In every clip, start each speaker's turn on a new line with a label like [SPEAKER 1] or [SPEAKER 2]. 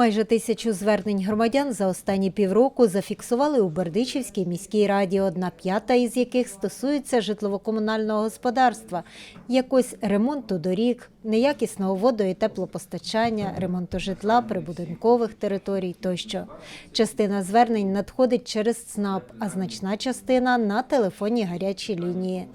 [SPEAKER 1] Майже тисячу звернень громадян за останні півроку зафіксували у Бердичівській міській раді, одна п'ята із яких стосується житлово-комунального господарства, якось ремонту доріг, неякісного водо- і теплопостачання, ремонту житла, прибудинкових територій тощо. Частина звернень надходить через ЦНАП, а значна частина на телефонні гарячі лінії.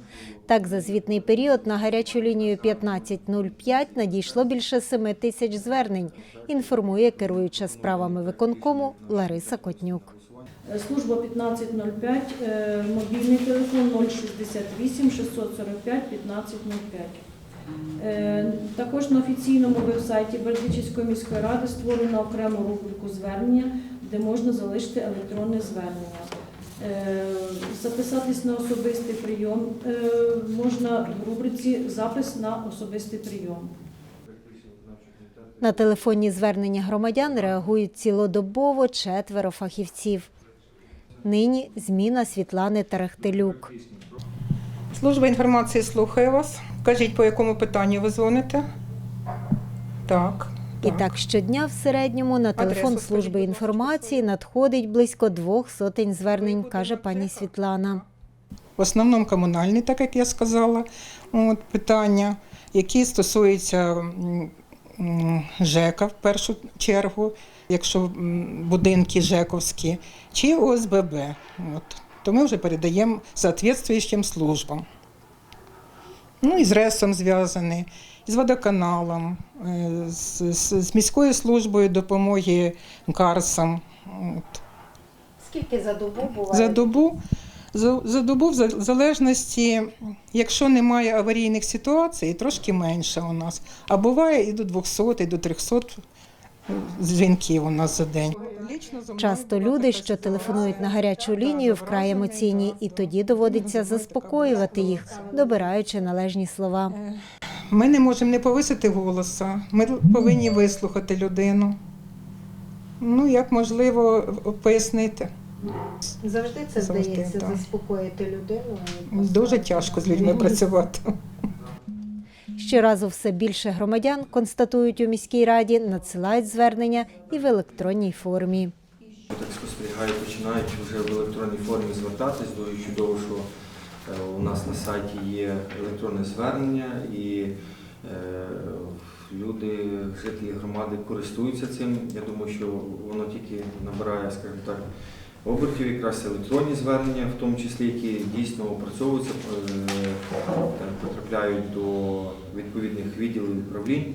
[SPEAKER 1] Так, за звітний період на гарячу лінію 1505 надійшло більше 7 тисяч звернень, інформує керуюча справами виконкому Лариса Котнюк.
[SPEAKER 2] Служба 1505, е, мобільний телефон 068 645 1505. Е, Також на офіційному вебсайті Бердичівської міської ради створено окрему рубрику звернення, де можна залишити електронне звернення. Е, Записатись на особистий прийом е, можна в рубриці Запис на особистий прийом.
[SPEAKER 1] На телефонні звернення громадян реагують цілодобово четверо фахівців. Нині зміна Світлани Тарахтелюк.
[SPEAKER 3] Служба інформації слухає вас. Кажіть, по якому питанню ви дзвоните? Так.
[SPEAKER 1] І так щодня в середньому на телефон служби інформації надходить близько двох сотень звернень, каже пані Світлана.
[SPEAKER 3] В основному комунальні, так як я сказала, от, питання, які стосуються ЖЕКа в першу чергу, якщо будинки ЖЕКовські, чи ОСББ. От. То ми вже передаємо соответствуючим службам. Ну, і з РЕСом зв'язані, і з водоканалом, е, з, з, з міською службою допомоги КАРСам. От.
[SPEAKER 1] Скільки за добу буває?
[SPEAKER 3] За добу, за, добу, в в залежності, якщо немає аварійних ситуацій, трошки менше у нас. А буває і до 200, і до 300 дзвінків у нас за день.
[SPEAKER 1] Часто люди, що телефонують на гарячу лінію, вкрай емоційні, і тоді доводиться заспокоювати їх, добираючи належні слова.
[SPEAKER 3] Ми не можемо не повисити голоса, ми повинні вислухати людину. Ну, як можливо, пояснити.
[SPEAKER 1] Завжди
[SPEAKER 3] це Завжди, вдається так.
[SPEAKER 1] заспокоїти людину.
[SPEAKER 3] Дуже тяжко з людьми працювати.
[SPEAKER 1] Щоразу все більше громадян констатують у міській раді, надсилають звернення і в електронній формі.
[SPEAKER 4] Так спостерігаю, починають вже в електронній формі звертатись. Дуже чудово, що е, у нас на сайті є електронне звернення і е, люди, жителі громади користуються цим. Я думаю, що воно тільки набирає, скажімо так, обертів, якраз електронні звернення, в тому числі, які дійсно опрацьовуються, е, потрапляють до відповідних відділів управлінь.